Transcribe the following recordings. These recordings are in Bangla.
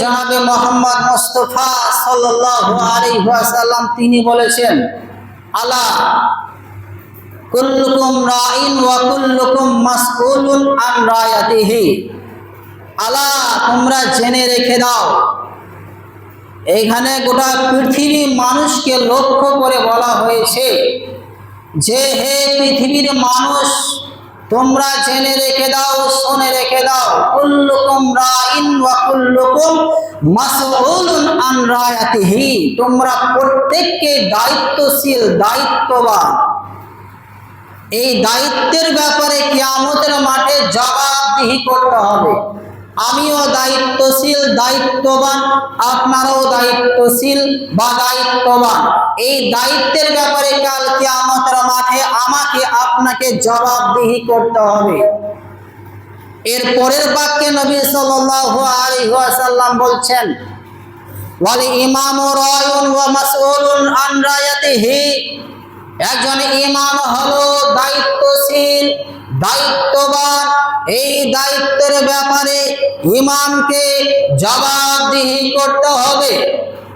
জনাবে মোহাম্মদ মুস্তফা সাল্লাল্লাহু আলাইহি ওয়াসাল্লাম, তিনি বলেছেন, আলা কুল্লুকুম রাইন ওয়া কুল্লুকুম মাসউলুন আন রায়াতিহি। আলা, তোমরা জেনে রেখে দাও, এইখানে গোটা পৃথিবী মানুষকে লক্ষ্য করে বলা হয়েছে যে হে পৃথিবীর মানুষ তোমরা জেনে রেখে দাও, শুনে রেখে দাও। কুল্লুকুম রাইন ওয়া কুল্লুকুম মাসউলুন আন রায়াতিহি। তোমরা প্রত্যেককে দায়িত্বশীল, দায়িত্ববান। এই দায়িত্বের ব্যাপারে কিয়ামতের মাঠে জবাবদিহি করতে হবে। আমিও দায়িত্বশীল, দায়িত্ববান, আপনারাও দায়িত্বশীল বা দায়িত্ববান। এই দায়িত্বের ব্যাপারে কাল কিয়ামতের মাঠে আমাকে আপনাকে জবাবদিহি করতে হবে। এর পরের বাক্যে নবী সাল্লাল্লাহু আলাইহি ওয়াসাল্লাম বলছেন, ওয়াল ইমামু রায়ুন ওয়া মাসউলুন আন রায়াতিহি। একজন ইমাম হলো দায়িত্বশীল, দায়িত্ববান। এই দায়িত্বের ব্যাপারে ইমামকে জবাবদিহি করতে হবে।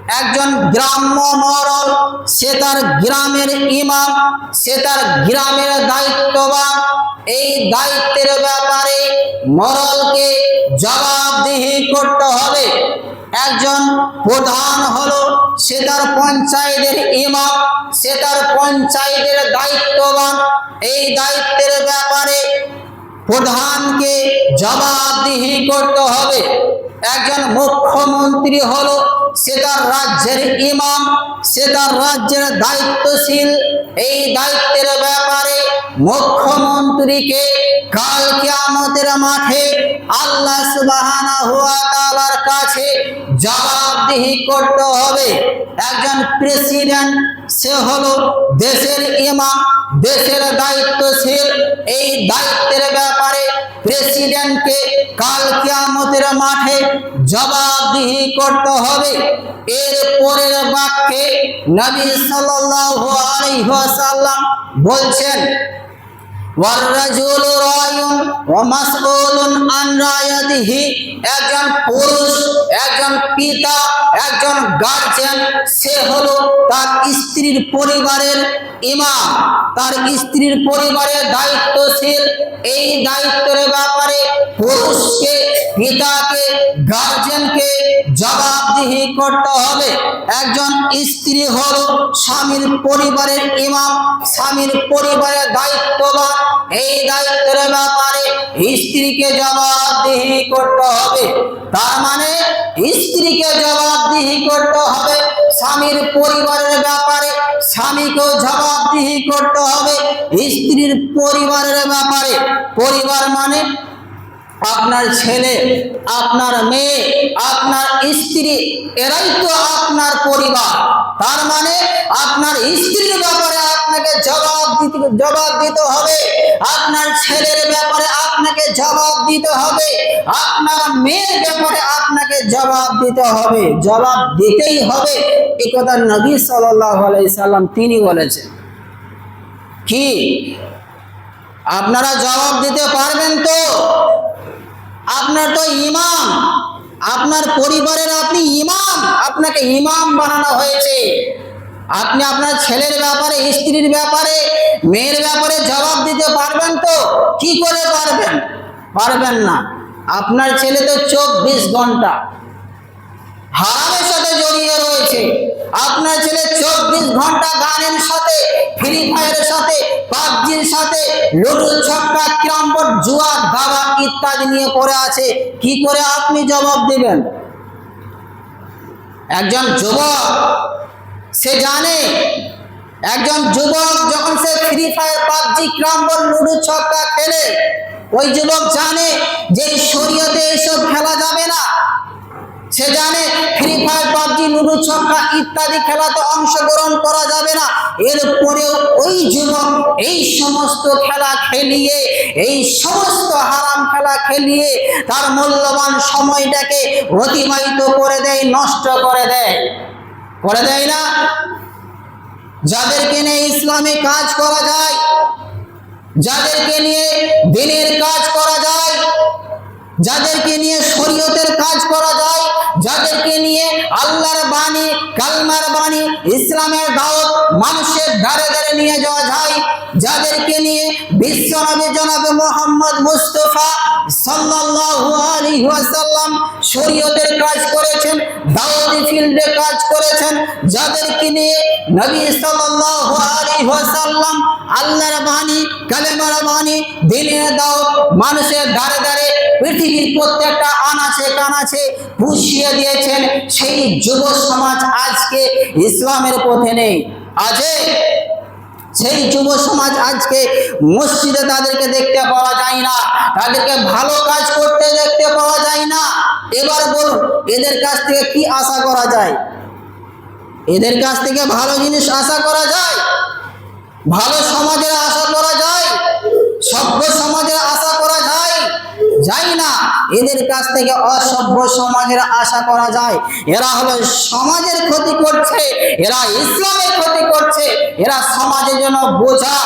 একজন গ্রাম্য মরল সে তার গ্রামের ইমাম, সে তার গ্রামের দায়িত্ববান। এই দায়িত্বের ব্যাপারে মরলকে জবাবদিহি করতে হবে। একজন প্রধান হলো সে তার পঞ্চায়েতের ইমাম, সে তার পঞ্চায়েতের দায়িত্ববান। এই দায়িত্বের ব্যাপারে প্রধানকে জবাবদিহি করতে হবে। একজন মুখ্যমন্ত্রী হলো, সে তার রাজ্যের ইমাম, সে তার রাজ্যের দায়িত্বশীল। এই দায়িত্বের ব্যাপারে মুখ্যমন্ত্রীকে কাল কিয়ামতের মাঠে আল্লাহ সুবহানাহু ওয়া তাআলার কাছে জবাবদিহি করতে হবে। একজন প্রেসিডেন্ট, সে হলো দেশের ইমাম, দেশের দায়িত্বশীল। এই দায়িত্বের ব্যাপারে প্রেসিডেন্টকে কাল কিয়ামতের মাঠে জবাবদিহি করতে হবে। এর পরের বাক্যে নবী সাল্লাল্লাহু আলাইহি ওয়াসাল্লাম বলছেন একজন পুরুষ, একজন পিতা, একজন গার্জিয়ান সে হলো তার স্ত্রীর পরিবারের ইমাম। তার স্ত্রীর পরিবারের দায়িত্বশীল। এই দায়িত্বের ব্যাপারে পুরুষকে, পিতাকে, গার্জেনকে জবাবদিহি করতে হবে। একজন স্ত্রী হলো স্বামীর পরিবারের ইমাম, স্বামীর পরিবারের দায়িত্ববান। এই দায়িত্বের ব্যাপারে স্ত্রীকে জবাবদিহি করতে হবে। তার মানে স্ত্রীকে জবাবদিহি করতে হবে, স্বামীর পরিবারের ব্যাপারে স্বামীকেও জবাবদিহি করতে হবে। স্ত্রীর পরিবারের ব্যাপারে, পরিবার মানে আপনার ছেলে, আপনার মেয়ে, আপনার স্ত্রী, এরাই তো আপনার পরিবার। তার মানে আপনার স্ত্রীর ব্যাপারে আপনাকে জবাব দিতে জবাব দিতে হবে। আপনার ছেলের ব্যাপারে আপনাকে জবাব দিতে হবে। আপনার মেয়ের ব্যাপারে আপনাকে জবাব দিতে হবে। জবাব দিতেই হবে। এ কথা নবী আলাইহি সাল্লাম তিনি বলেছেন। কি? আপনারা জবাব দিতে পারবেন তো? আপনার তো ইমাম। আপনার পরিবারের আপনি ইমাম, আপনাকে ইমাম বানানো হয়েছে। আপনি আপনার ছেলের ব্যাপারে, স্ত্রীর ব্যাপারে, মেয়ের ব্যাপারে জবাব দিতে পারবেন তো? কি করে পারবেন? পারবেন না। আপনার ছেলে তো চব্বিশ ঘণ্টা হারামের সাথে জড়িয়ে রয়েছে। আপনার ছেলে চব্বিশ ঘণ্টা গানের সাথে ফ্রি ফায়ারের সাথে পাবজির সাথে লুডু ছক্কা বোর্ড জুয়া দাবা ইত্যাদি নিয়ে পড়ে আছে। কি করে আপনি জবাব দিবেন? একজন যুবক, সে জানে, একজন যুবক যখন সে free fire PUBG carrom board ludo ছক্কা খেলে, ওই যুবক জানে যে শরীয়তে এসব খেলা যাবে না। সে জানে ফ্রি ফায়ার পাবজি লুডু ছক্কা ইত্যাদি খেলাতে অংশগ্রহণ করা যাবে না। এরপরেও ওই যুবক এই সমস্ত খেলা খেলিয়ে, এই সমস্ত হারাম খেলা খেলিয়ে তার মূল্যবান সময়টাকে অতিবাহিত করে দেয়, নষ্ট করে দেয়। করে দেয় না? যাদেরকে নিয়ে ইসলামে কাজ করা যায়, যাদেরকে নিয়ে দিনের কাজ করা যায় যাদেরকে নিয়ে শরীয়তের কাজ করা যায়, যাদেরকে নিয়ে আল্লাহর বাণী, কালমার বাণী, ইসলামের দাওয়াত মানুষের ধারে ধারে নিয়ে যাওয়া যায়, যাদেরকে নিয়ে বিশ্বনবী জনাবে মোহাম্মদ মুস্তফা সাল্লাল্লাহু আলাইহি ওয়াসাল্লাম শরীয়তের কাজ করেছেন, দাওয়াতি ফিল্ডে কাজ করেছেন, যাদেরকে নিয়ে নবী সাল্লাল্লাহু আলাইহি ওয়াসাল্লাম আল্লাহর বাণী, কালেমার বাণী, দিনের দাওয়াত মানুষের ধারে ধারে পৃথিবীর প্রত্যেকটা আনাচে কানাচে পুষিয়ে দিয়েছেন সেই যুব সমাজ আজকে ইসলামের পথে নেই। আজে সেই যুব সমাজ আজকে মসজিদে তাদেরকে দেখতে পাওয়া যায় না, তাদেরকে ভালো কাজ করতে দেখতে পাওয়া যায় না। এবার বলুন, এদের কাছ থেকে কি আশা করা যায়? এদের কাছ থেকে ভালো জিনিস আশা করা যায়? ভালো সমাজের আশা করা যায়? সভ্য সমাজের যায় না, এদের কাছ থেকে অসভ্য সমাজের আশা করা যায়। এরা হলো সমাজের ক্ষতি করছে, এরা ইসলামের ক্ষতি করছে, এরা সমাজের জন্য বোঝা,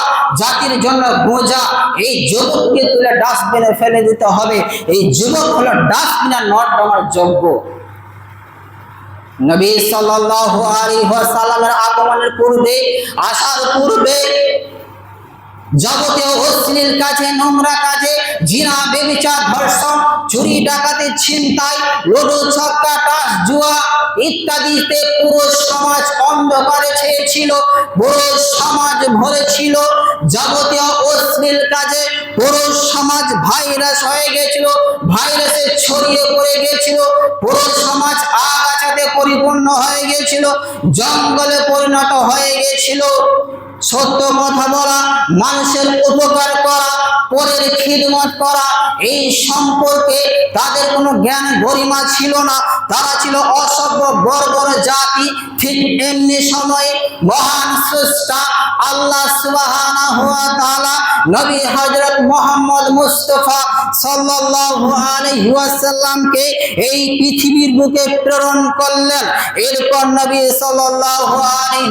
জাতির জন্য বোঝা। এই যুবককে তুলে ডাস্টবিনে ফেলে দিতে হবে। এই যুবক হলো ডাস্টবিনে নর্দমার যোগ্য। নবী সাল্লাল্লাহু আলাইহি ওয়াসাল্লামের আগমনের পূর্বে, আসার পূর্বে যাবতীয় অশ্লীল কাজে, নোংরা কাজে জিনা বেবিচার ধর্ষণ চুরি, ডাকাতি, ছিনতাই, লুডু, ছক্কা, টাস, জুয়া ইত্যাদিতে পুরো সমাজ অন্ধকারে ছেয়েছিল, পুরো সমাজ ভরে ছিল যাবতীয় অশ্লীল কাজে, পুরো সমাজ ভাইরাস হয়ে গেছিল, ভাইরাসে ছড়িয়ে পড়ে গেছিল, পুরো সমাজ আগাছাতে পরিপূর্ণ হয়ে গেছিল, জঙ্গলে পরিণত হয়ে গেছিল। সত্য কথা বলা, মানুষের উপকার করা, পরের খিদমত করা, এই সম্পর্কে তাদের কোনো জ্ঞান গরিমা ছিল না। তারা ছিল অসভ্য, বর্বর জাতি। ঠিক এমনি সময়ে মহান স্রষ্টা আল্লাহ তাআলা নবী হযরত মুহাম্মদ মুস্তাফা ওয়াসাল্লামকে এই পৃথিবীর বুকে প্রেরণ করলেন। এরপর নবী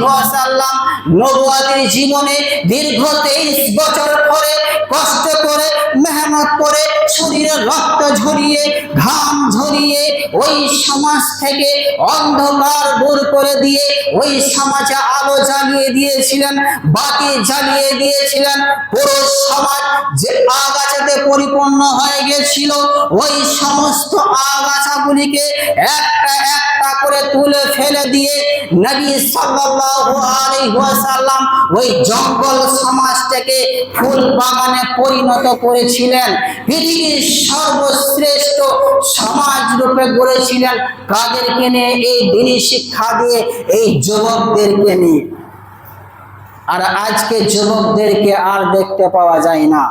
ওয়াসাল্লাম নবুয়াতের জীবনে দীর্ঘ তেইশ বছর পরে কষ্ট করে, মেহনত করে শরীরে রক্ত ঝরিয়ে, ঘাম ঝরিয়ে ওই সমাজ থেকে অন্ধকার দূর করে দিয়ে ওই সমাজে আলো জ্বালিয়ে দিয়েছিলেন, বাতি জ্বালিয়ে দিয়েছিলেন। পুরো সমাজ যে আগাছাতে পরিপূর্ণ হয়ে গেছিল ওই সমস্ত আগাছাগুলিকে একটা একটা করে তুলে ফেলে দিয়ে নবী সাল্লাল্লাহু আলাইহি ওয়াসাল্লাম ওই জঙ্গল সমাজটাকে ফুল বাগানে পরিণত করেছিলেন। পৃথিবীর সর্বশ্রেষ্ঠ সমাজ রূপে গড়েছিলেন। কাদেরকে নিয়ে এই দিনী শিক্ষা দিয়ে এই যুবকদেরকে নিয়ে? আর আজকে যুবকদেরকে আর দেখতে পাওয়া যায় না।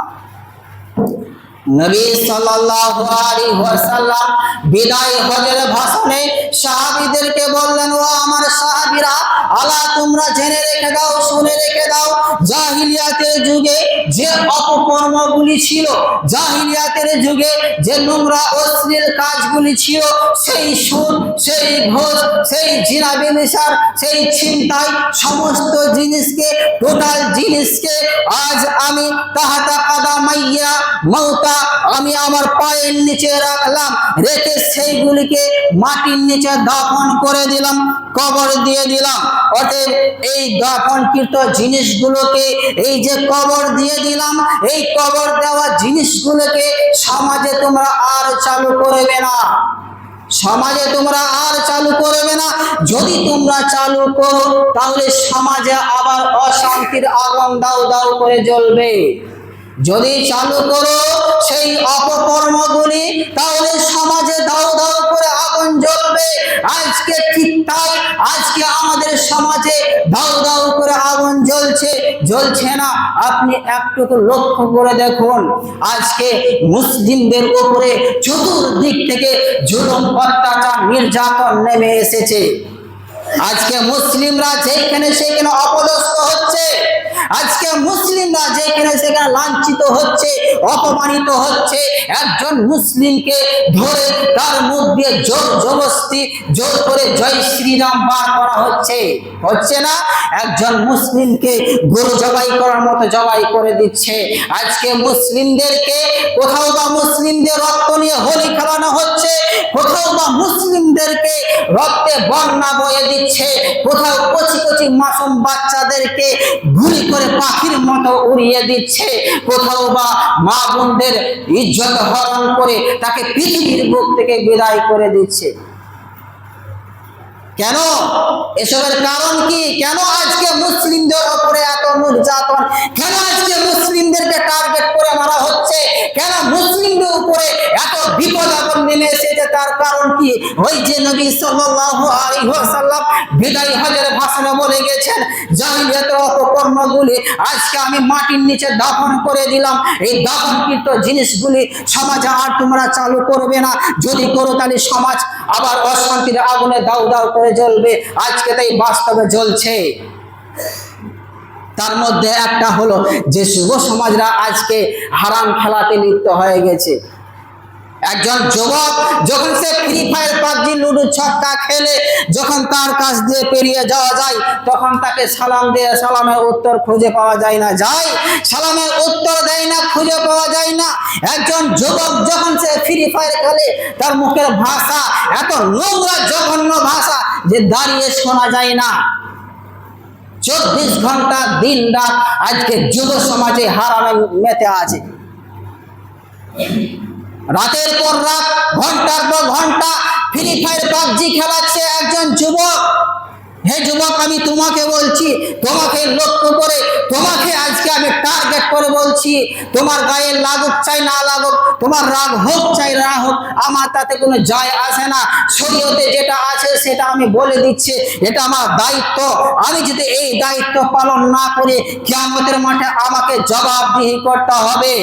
নবী সাল্লাল্লাহু আলাইহি ওয়াসাল্লাম বিদায় হজের ভাষণে সাহাবীদেরকে বললেন, ও আমার সাহাবীরা আলা তোমরা জেনে রেখে দাও, শুনে রেখে দাও, জাহিলিয়াতের যুগে যে অপকর্মগুলি ছিল, জাহিলিয়াতের যুগে যে নোংরা অশ্লীল কাজগুলি ছিল, সেই সুদ, সেই ঘোষ, সেই জিনা বেমিসার সেই ছিনতাই সমস্ত জিনিসকে, টোটাল জিনিসকে আজ আমি তাহাতা কাদা মাইয়া মৌতা আমি আমার পায়ের নিচে রাখলাম, রেখে সেইগুলিকে মাটির নিচে দাফন করে দিলাম, কবর দিয়ে দিলাম। অতএব এই দাফনকৃত জিনিসগুলোকে, এই যে কবর দিয়ে দিলাম, এই কবর দেওয়া জিনিসগুলোকে সমাজে তোমরা আর চালু করবে না। সমাজে তোমরা আর চালু করবে না। যদি তোমরা চালু করো, তাহলে সমাজে আবার অশান্তির আগুন দাও দাও করে জ্বলবে। যদি চালু করো সেই অপকর্মগুলি, তাহলে সমাজে দাও দাও করে আগুন জ্বলবে। আজকে ঠিক তাই, আজকে আমাদের সমাজে দাও দাও করে আগুন জ্বলছে। জ্বলছে না, আপনি একটুকু লক্ষ্য করে দেখুন। আজকে মুসলিমদের উপরে চতুর্দিক থেকে জুলুম, অত্যাচার, নির্যাতন নেমে এসেছে। আজকে মুসলিমরা যেখানে সেখানে অপদস্থ হচ্ছে। আজকে মুসলিমরা যেখানে সেখানে লাঞ্ছিত হচ্ছে, অপমানিত হচ্ছে, একজন মুসলিমকে ধরে তার মুখ দিয়ে জোর জবস্তি জোর করে জয় শ্রীরাম বার করা হচ্ছে। হচ্ছে না? একজন মুসলিমকে গরু জবাই করার মতো জবাই করে দিচ্ছে। আজকে মুসলিমদেরকে কোথাও বা মুসলিমদের রক্ত নিয়ে হোলি খেলানো হচ্ছে, কোথাও বা মুসলিমদেরকে রক্তে বন্যা বয়ে দিচ্ছে, কোথাও কচি মাসুম বাচ্চাদেরকে গুলি করে পাখির মতো উড়িয়ে দিচ্ছে। কোথাও বা মা বোনদের ইজ্জত হরণ করে তাকে পৃথিবীর বুক থেকে বিদায় করে দিচ্ছে। কেন? এসবের কারণ কি? কেন আজকে মুসলিমদের উপরে এত নির্যাতন? কেন আজকে মুসলিমদেরকে টার্গেট করে মারা হচ্ছে? কেন মুসলিমদের উপরে এত বিপদ আপদ নেমে এসেছে? তার কারণ কি? ওই যে নবী সাল্লাল্লাহু আলাইহি ওয়াসাল্লাম বিদায় হজের ভাষণে বলে গেছেন জাহিলিয়াতের অপকর্মগুলি আজকে আমি মাটির নিচে দাফন করে দিলাম। এই দাফনকৃত জিনিসগুলি সমাজে আর তোমরা চালু করবে না। যদি করো তাহলে সমাজ আবার অশান্তির আগুনে দাউ দাউ করে জ্বলবে। আজকে তাই বাস্তবে জ্বলছে। তার মধ্যে একটা হলো যে যুব সমাজরা আজকে হারাম খেলাতে লিপ্ত হয়ে গেছে। একজন যুবক যখন সে ফ্রি ফায়ার পাবজি লুডু ছক্কা খেলে, যখন তার কাছ দিয়ে পেরিয়ে যাওয়া যায়, তখন তাকে সালাম দিয়ে সালামের উত্তর খুঁজে পাওয়া যায় না। যায়, সালামের উত্তর দেয় না, খুঁজে পাওয়া যায় না। একজন যুবক যখন সে ফ্রি ফায়ার খেলে, তার মুখের ভাষা এত নোংরা, জঘন্য ভাষা যে দাঁড়িয়ে শোনা যায় না। চব্বিশ ঘণ্টা, দিন রাত আজকে যুব সমাজে হারামে মেতে আছে। রাতের পর রাত, ঘণ্টার পর ঘণ্টা ফ্রি ফায়ার পাবজি খেলাচ্ছে একজন যুবক। হে যুবক, আমি তোমাকে বলছি, তোমাকে লক্ষ্য করে বলছি, তোমার গায়ে লাগুক চাই না লাগুক, তোমার রাগ হোক চাই না হোক, আমার তাতে কোনো যায় আসে না। শরীয়তে যেটা আছে সেটা আমি বলে দিচ্ছি, এটা আমার দায়িত্ব। আমি যদি এই দায়িত্ব পালন না করে কিয়ামতের মাঠে আমাকে জবাবদিহি করতে হবে।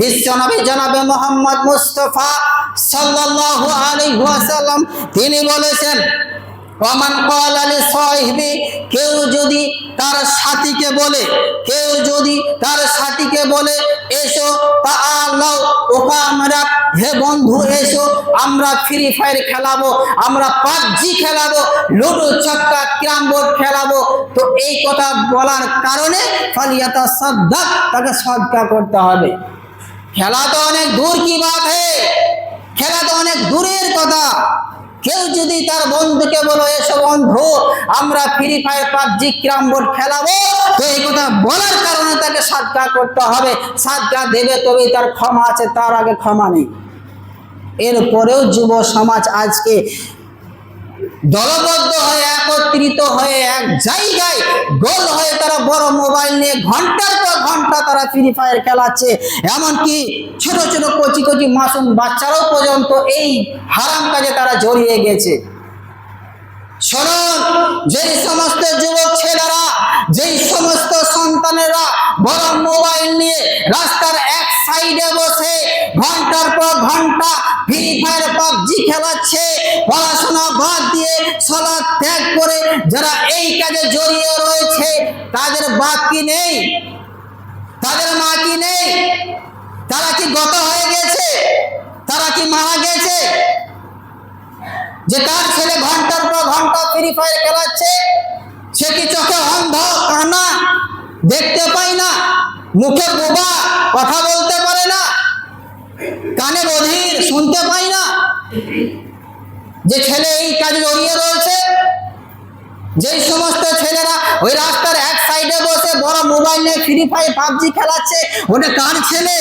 বিশ্বনবী জনাবে মোহাম্মদ মুস্তফা সাল্লাল্লাহু আলাইহি ওয়াসাল্লাম, তিনি বলেছেন ওমান কল আলী সাহিবি কেউ যদি তার সাথীকে বলে, কেউ যদি তার সাথীকে বলে, এসো তা আল্লাহ ওকা আমরা, হে বন্ধু, এসো, আমরা ফ্রি ফায়ার খেলাবো, আমরা পাবজি খেলাবো, লুডো, ছক্কা, ক্যারাম বোর্ড খেলাবো। তো এই কথা বলার কারণে ফালিয়াতা সদ্দাক তাকে সদ্কা করতে হবে। খেলা তো অনেক দূর কি বাত খেলা তো অনেক দূরের কথা। কেউ যদি তার বন্ধুকে বলো, এসো বন্ধু, আমরা free fire PUBG carrom board খেলাবো। তো এই কথা বলার কারণে তাকে সাদগা করতে হবে। সাদগা দেবে তবেই তার ক্ষমা আছে, তার আগে ক্ষমা নেই। এরপরেও যুব সমাজ আজকে দলবদ্ধ হয়ে, একত্রিত হয়ে, এক জায়গায় গোল হয়ে তারা বড় মোবাইল নিয়ে ঘণ্টার পর ঘণ্টা তারা ফ্রি ফায়ার খেলাচ্ছে। এমনকি ছোট ছোট কচি কচি মাসুম বাচ্চারাও পর্যন্ত এই হারাম কাজে তারা জড়িয়ে গেছে। শুনুন যেই সমস্ত যুবক ছেলেরা, যেই সমস্ত সন্তানেরা বড় মোবাইল নিয়ে রাস্তার এক সাইডে বসে ঘণ্টার পর ঘণ্টা ফ্রি ফায়ার পাবজি খেলাচ্ছে, পড়াশোনা বাদ সলা ত্যাগ করে যারা এই কাজে জড়িয়ে রয়েছে, তাদের বাপ কি নেই। তাদের মা কি নেই? তারা কি গত হয়ে গেছে? তারা কি মারা গেছে? যে তার ছেলে ঘণ্টার পর ঘণ্টা ফ্রি ফায়ার খেলাচ্ছে, সে কি চোখে অন্ধ কানা দেখতে পায় না? মুখে বোবা কথা বলতে পারে না? কানে বধির শুনতে পায় না? যে ছেলে এই কাজে জড়িয়ে রয়েছে, যেই সমস্ত ছেলেরা ওই রাস্তার এক সাইডে বসে বড় মোবাইল নিয়ে ফ্রি ফায়ার পাবজি খেলাচ্ছে, ওটা কার ছেলে?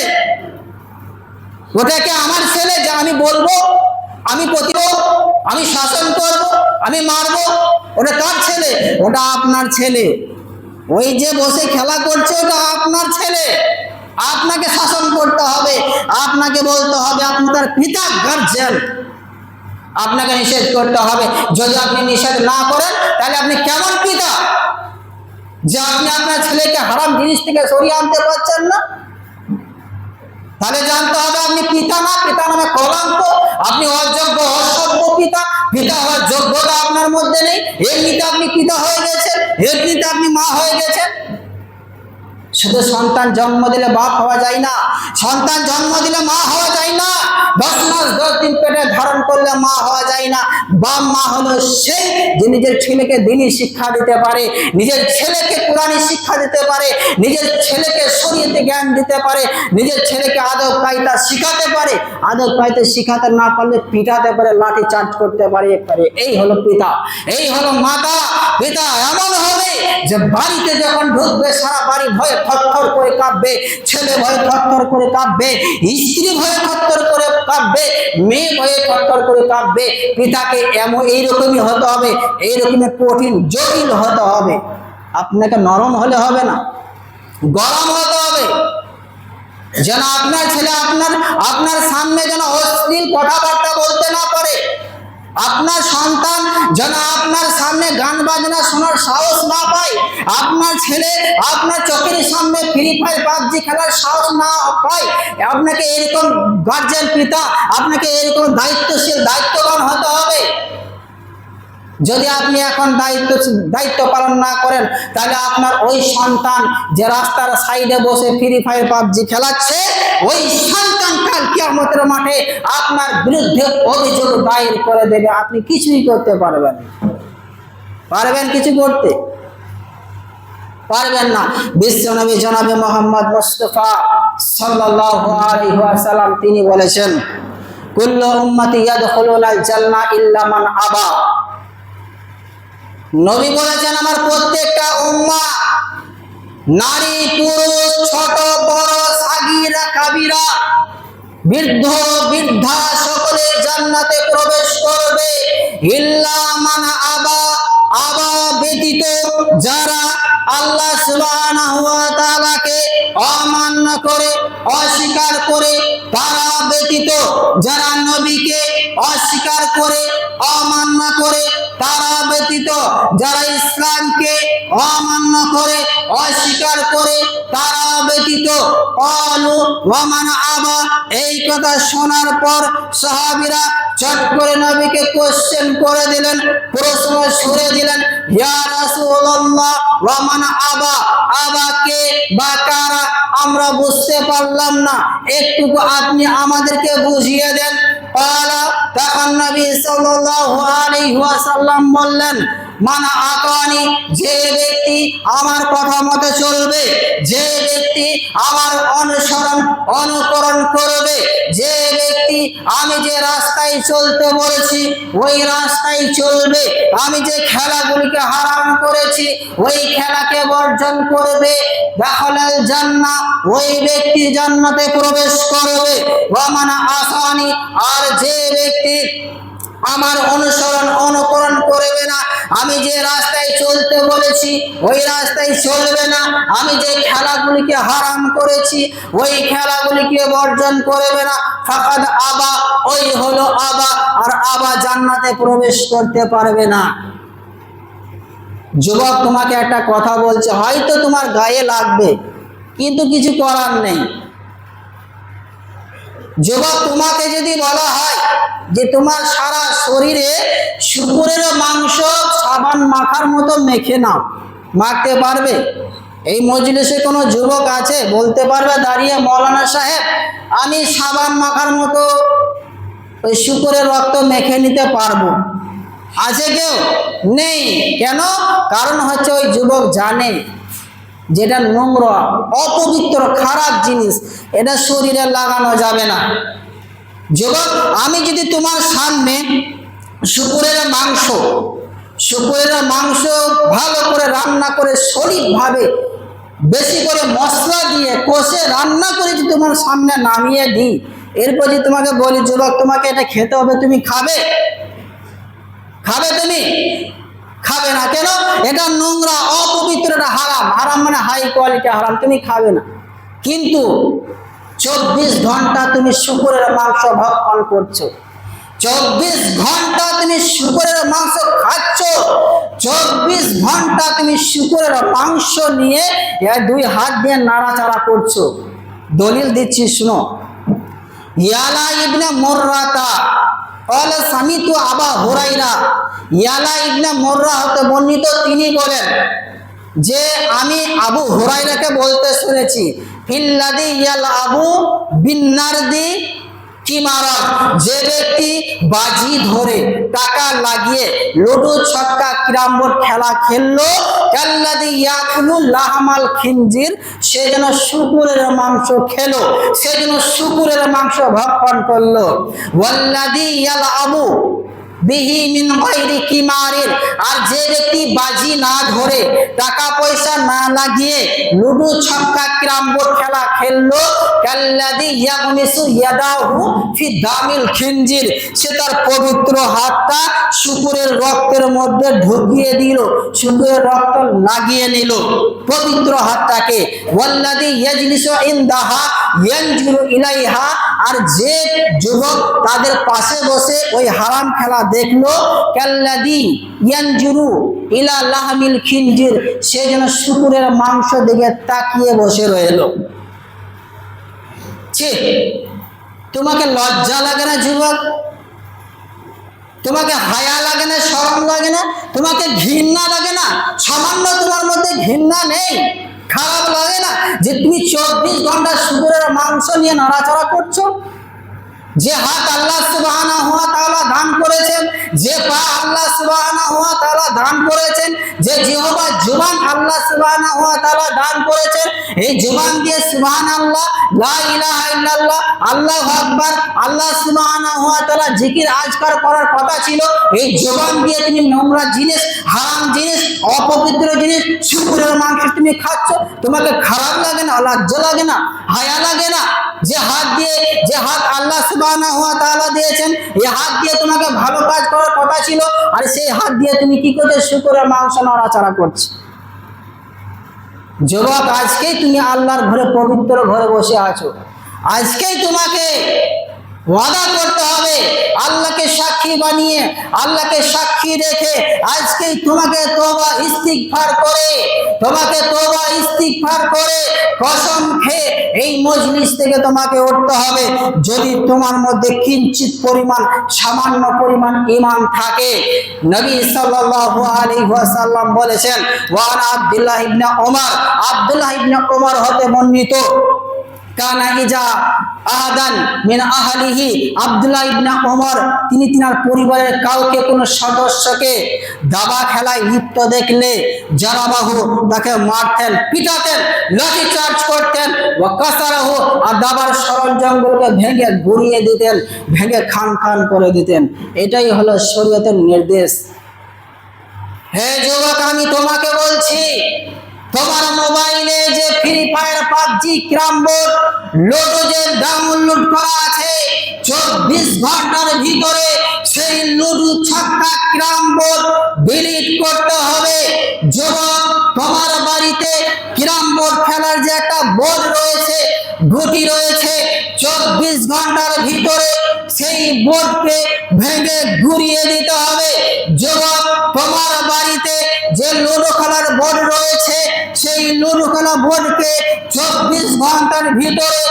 ওটাকে আমার ছেলে যে আমি বলব, আমি প্রতিরোধ, আমি শাসন করব, আমি মারবো, ওটা কার ছেলে? ওটা আপনার ছেলে। ওই যে বসে খেলা করছে, ওটা আপনার ছেলে। আপনাকে শাসন করতে হবে, আপনাকে বলতে হবে, আপনি তার পিতা গার্জেন আপনাকে নিষেধ করতে হবে। যদি আপনি নিষেধ না করেন, তাহলে আপনি কেমন পিতা? যে আপনি আপনার ছেলেকে হারাম জিনিস থেকে সরিয়ে আনতে পারছেন না, তাহলে জানতে হবে আপনি পিতা না, পিতা নামে কলঙ্ক। আপনি অযোগ্য, অসভ্য পিতা পিতা হওয়ার যোগ্যতা আপনার মধ্যে নেই। এমনিতে আপনি পিতা হয়ে গেছেন এমনিতে আপনি মা হয়ে গেছেন। শুধু সন্তান জন্ম দিলে বাপ হওয়া যায় না, সন্তান জন্ম দিলে মা হওয়া যায় না। দশ মাস দশ দিন পেটে ধারণ করলে মা যায় না। বাপ মা হলো সেই যে নিজের ছেলেকে দিনই শিক্ষা দিতে পারে, নিজের ছেলেকে কোরআনি শিক্ষা দিতে পারে, নিজের ছেলেকে শরীয়তে জ্ঞান দিতে পারে, নিজের ছেলেকে আদব কায়দা শিখাতে পারে। আদব কায়দা শিখাতে না পারলে পিটাতে পারে, লাঠি চার্জ করতে পারে পারে। এই হলো পিতা, এই হলো মাতা। পিতা এমন হবে যে বাড়িতে যখন ঢুকবে, সারা বাড়ি ভয়ে থরথর করে কাঁপবে, ছেলে ভয়ে থরথর করে কাঁপবে, স্ত্রী ভয়ে থরথর করে কাঁপবে, মেয়ে ভয়ে থরথর করে কাঁপবে পিতাকে এমন এইরকমই হতে হবে, এইরকমই কঠিন, জটিল হতে হবে। আপনাকে নরম হলে হবে না, গরম হতে হবে। যেন আপনার ছেলে আপনার আপনার সামনে যেন অশ্লীল কথাবার্তা বলতে না পারে, আপনার সন্তান যেন আপনার সামনে গান বাজনা শোনার সাহস না পায় আপনার ছেলে আপনার চোখের সামনে ফ্রি ফায়ার পাবজি খেলার সাহস না পায় আপনাকে এরকম গার্জেন পিতা, আপনাকে এরকম দায়িত্বশীল, দায়িত্ববান হতে হবে যদি আপনি এখন দায়িত্ব দায়িত্ব পালন না করেন, তাহলে আপনার ওই সন্তান যে রাস্তার সাইডে বসে ফ্রি ফায়ার পাবজি খেলাচ্ছে, ওই সন্তান কাল কিয়ামতের মাঠে আপনার বিরুদ্ধে অভিযোগ দায়ের করে দেবে, আপনি কিছুই করতে পারবেন না। পারবেন কিছু করতে? পারবেন না। বিশ্বনবী জনাবে মোহাম্মদ মুস্তফা সাল্লাল্লাহু আলাইহি ওয়াসাল্লাম তিনি বলেছেন, কুল্লু উম্মতি জান্নাহ ইল্লা মান আবা। নবী বলেছেন, আমার প্রত্যেকটা নারী, পুরুষ, ছোট, বড়, সাগিরা, কাবিরা, বৃদ্ধ, বৃদ্ধা সকলে জান্নাতে প্রবেশ করবে। ইল্লা মান আবা ব্যতীত যারা আল্লাহ তাআলাকে অমান্য করে, অস্বীকার করে, তারা ব্যতীত যারা নবীকে অস্বীকার করে, অমান্য করে, তারা ব্যতীত যারা ইসলামকে অমান্য করে, অস্বীকার করে, তারা ব্যতীত অলু ওয়ামান আবা। এই কথা শোনার পর সাহাবিরা চট করে নবীকে কোশ্চেন করে দিলেন, প্রশ্ন ছুড়ে দিলেন রাসূলুল্লাহ ওয়া মান আবা, আবাকে বা আমরা বুঝতে পারলাম না। একটু আপনি আমাদেরকে বুঝিয়ে দেন। পালা তখন নবী সাল্লাল্লাহু আলাইহি ওয়াসাল্লাম বললেন মানা আকানি, যে ব্যক্তি আমার কথা মতো চলবে, যে ব্যক্তি আমার অনুসরণ, অনুকরণ করবে, যে ব্যক্তি আমি যে রাস্তায় চলতে বলেছি, ওই রাস্তায় চলবে, আমি যে খেলাগুলিকে হারাম করেছি, ওই খেলাকে বর্জন করবে, দাখলাল জান্নাহ, ওই ব্যক্তি জান্নাতে প্রবেশ করবে ওয়ামানা আসানি, আর যে ব্যক্তি আমার অনুসরণ অনুকরণ করবে না। আমি যে রাস্তায় চলতে বলেছি, ওই রাস্তায় চলবে না। আমি যে খেলাগুলিকে হারাম করেছি, ওই খেলাগুলিকে বর্জন করবে না। ফাকাদ আবা, ওই হলো আবা, আর আবা জান্নাতে প্রবেশ করতে পারবে না। যুবক তোমাকে একটা কথা বলছে, হয়তো তোমার গায়ে লাগবে, কিন্তু কিছু করার নেই। যুবক, তোমাকে যদি বলা হয় যে তোমার সারা শরীরে শুকুরের মাংস সাবান মাখার মতো মেখে নাও, মাখতে পারবে? এই মজলিসে কোনো যুবক আছে? বলতে পারবে দাঁড়িয়ে মৌলানা সাহেব, আমি সাবান মাখার মতো ওই শুকুরের রক্ত মেখে নিতে পারব। আছে কেউ? নেই। কেন? কারণ হচ্ছে ওই যুবক জানে। যেটা নোংরা, অপবিত্র, খারাপ জিনিস, এটা শরীরে লাগানো যাবে না। যুবক, আমি যদি তোমার সামনে শুকুরের মাংস শুকুরের মাংস ভালো করে রান্না করে সঠিকভাবে বেশি করে মশলা দিয়ে কষে রান্না করে যদি তোমার সামনে নামিয়ে দিই, এরপর যদি তোমাকে বলি, যুবক, তোমাকে এটা খেতে হবে, তুমি খাবে? খাবে তুমি? খাবে না। কেন? এটা নোংরা, অপবিত্র, এটা হারাম। হারাম মানে হাই কোয়ালিটি হারাম। তুমি খাবে না। কিন্তু চব্বিশ ঘণ্টা তুমি শুকুরের মাংস ভক্ষণ করছ। চব্বিশ ঘণ্টা তুমি শুকুরের মাংস খাচ্ছ। চব্বিশ ঘণ্টা তুমি শুকুরের মাংস নিয়ে দুই হাত দিয়ে নাড়াচাড়া করছ। দলিল দিচ্ছি, শুনো। ইয়ালা ইবনে মোর্রাতা কল স্বামী তো আবা হুরাইরা ইয়ালা ইবনে মোর্রা হতে বর্ণিত তিনি বলেন, যে আমি আবু হুরাইরাকে বলতে শুনেছি, ফিল্লাদি ইয়াল আবু বিন্নারদি কিমারা যে ব্যক্তি বাজি ধরে টাকা লাগিয়ে লুডু ছক্কা ক্যারাম বোর্ড খেলা খেললো কাল্লাদি ইয়াকুলু লাহমাল খিনজির, সে যেন শুকুরের মাংস খেলো, সে যেন শুকুরের মাংস ভক্ষণ করল। ওয়াল্লাদি ইয়াল আবু আর যে ব্যক্তি বাজি না ধরে টাকা পয়সা না লাগিয়ে লুডু, ছক্কা ক্যারাম বোর্ড খেলা খেললো সে তার পবিত্র হাতটা শুকুরের রক্তের মধ্যে ঢুকিয়ে দিল, শুকুরের রক্ত লাগিয়ে নিল। পবিত্র হাতটাকে ওয়াল্লাদি ইয়াজলিসু ইনদাহা ইয়ানজুরু ইলাইহা। আর যে যুবক তাদের পাশে বসে ওই হারাম খেলা দেখল, কাল্লাদি ইয়ানজুরু ইলা লাহমিল খিনজির। সে যেন শুকুরের মাংস দিকে তাকিয়ে বসে রইল। ছি, তোমাকে লজ্জা লাগে না যুবক? তোমাকে হায়া লাগে না, শরম লাগে না? তোমাকে ঘৃণা লাগে না? সামান্য তোমার মধ্যে ঘৃণা নেই? খারাপ লাগে না যে তুমি চব্বিশ ঘণ্টা শুকুরের মাংস নিয়ে নাড়াচাড়া করছ? যে হাত আল্লাহ সুবাহানা হওয়া তাআলা দান করেছেন, যে পা আল্লাহ সুবাহানা হওয়া তাআলা দান করেছেন, যে জিহবা জুবান আল্লাহ সুবাহানা হওয়া তাআলা দান করেছেন, এই জুবান দিয়ে সুবহান আল্লাহ ইল্লাল্লাহ, আল্লাহু আকবার, আল্লাহ সুবহানা হওয়া তাআলা জিকির আজকার করার কথা ছিল, এই জুবান দিয়ে তুমি নোংরা জিনিস, হারাম জিনিস, অপবিত্র জিনিস, শুকুরের মাংস তুমি খাচ্ছ, তোমাকে খারাপ লাগে না লজ্জা লাগে না, হায়া লাগে না, যে হাত দিয়ে, যে হাত আল্লাহ দিয়েছেন, এই হাত দিয়ে তোমাকে ভালো কাজ করার কথা ছিল, আর সেই হাত দিয়ে তুমি কি করছ? শুকরের মাংস নড়াচড়া করছ। যুবক, আজকেই তুমি আল্লাহর ঘরে পবিত্র ঘরে বসে আছো। আজকেই তোমাকে ওয়াদা করতে হবে। আল্লাহকে সাক্ষী বানিয়ে, আল্লাহকে সাক্ষী রেখে আজকেই তোমাকে তোবা ইস্তিগফার করে, তোমাকে তোবা ইস্তিগফার করে কসম খেয়ে এই মজলিস থেকে তোমাকে উঠতে হবে। যদি তোমার মধ্যে কিঞ্চিত পরিমাণ, সামান্য পরিমাণ ইমান থাকে, নবী সাল্লাল্লাহু আলাইহি ওয়াসাল্লাম বলেছেন one Abdullah ibn Umar. Abdullah ibn Umar হতে বর্ণিত কানা ইজা আহাদান মিন আহলিহি আব্দুল্লাহ ইবনে ওমর। তিনি তিনার পরিবারের কাউকে, কোনো সদস্যকে দাবা খেলায় লিপ্ত দেখলে জানাবাহু তাকে মারতেন, পিটাতেন, লাঠি চার্জ করতেন ও কাসারাহু, আর দাবার সরঞ্জামগুলোকে ভেঙে গুড়িয়ে দিতেন, ভেঙে খান খান করে দিতেন। এটাই হলো শরীয়তের নির্দেশ। হে যুবক, আমি তোমাকে বলছি তোমার মোবাইলে যে free fire PUBG, carrom board ludo যে ডাউনলোড করা আছে, চব্বিশ ঘণ্টার ভিতরে সেই লুডু ছক্কা, ক্রাম বোর্ড ডিলিট করতে হবে। যুবক, তোমার বাড়িতে ক্রাম বোর্ড খেলার যে একটা বোর্ড রয়েছে ঘুটি রয়েছে, চব্বিশ ঘণ্টার ভিতরে সেই বোর্ডকে ভেঙে ঘুরিয়ে দিতে হবে। যুবক, তোমার বাড়িতে যে লুডো খেলার বোর্ড রয়েছে সেই খেলা বোর্ডকে চব্বিশ ঘণ্টার ভিতরে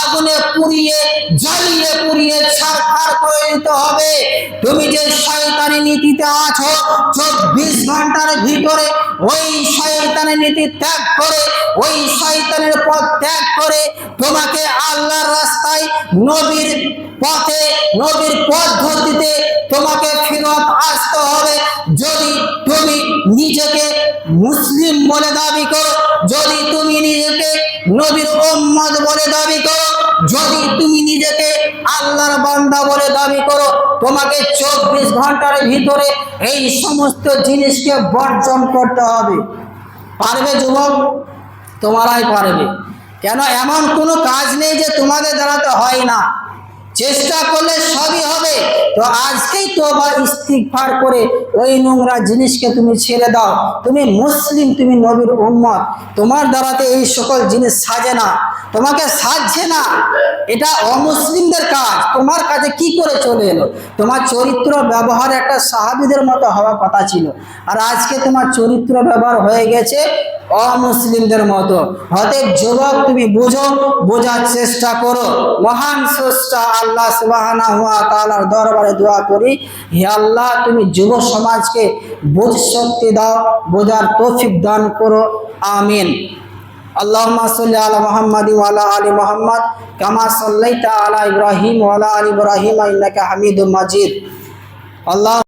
আগুনে পুড়িয়ে, জ্বালিয়ে পুড়িয়ে ছাড়খাড় করে দিতে হবে। তুমি যে শয়তানি নীতিতে আছো, চব্বিশ ঘণ্টার ভিতরে ওই শয়তানের নীতি ত্যাগ করে, ওই শয়তানের পথ ত্যাগ করে তোমাকে আল্লাহর রাস্তায় নবীর পথে, নবীর পদ্ধতিতে তোমাকে ফেরত আসতে হবে। যদি তুমি নিজেকে মুসলিম বলে দাবি করো যদি তুমি নিজেকে নবীর উম্মত বলে দাবি করো, যদি তুমি নিজেকে আল্লাহর বান্দা বলে দাবি করো, তোমাকে চব্বিশ ঘণ্টার ভিতরে এই সমস্ত জিনিসকে বর্জন করতে হবে। পারবে যুবক? তোমারাই পারবে। কেন? এমন কোনো কাজ নেই যে তোমাদের দ্বারাতে হয় না। চেষ্টা করলে সবই হবে। তো আজকেই তো তোবা ইস্তিকফার করে ওই নোংরা জিনিসকে তুমি ছেড়ে দাও। তুমি মুসলিম, তুমি নবীর উম্মত। তোমার দ্বারাতে এই সকল জিনিস সাজে না। তোমাকে সাজছে না। এটা অমুসলিমদের কাজ। তোমার কাছে কি করে চলে এলো? তোমার চরিত্র ব্যবহার একটা সাহাবিদের মতো হওয়ার কথা ছিল। আর আজকে তোমার চরিত্র ব্যবহার হয়ে গেছে অমুসলিমদের মতো। অতএব যুবক, তুমি বুঝো, বোঝার চেষ্টা করো। মহান স্রষ্টা আল্লাহ সুবাহানা হুয়া তালার দরবারে দোয়া করি, হে আল্লাহ, তুমি যুব সমাজকে বোধ শক্তি দাও, বোঝার তৌফিক দান করো। আমিন। আল্লাহমা সাল্লি আলা মোহাম্মদ ওয়ালা আলী মোহাম্মদ কামা সাল্লাইতা আলা ইব্রাহিম ওয়ালা আলী ইব্রাহিম ইন্নাকা হামিদুল মাজিদ। আল্লাহ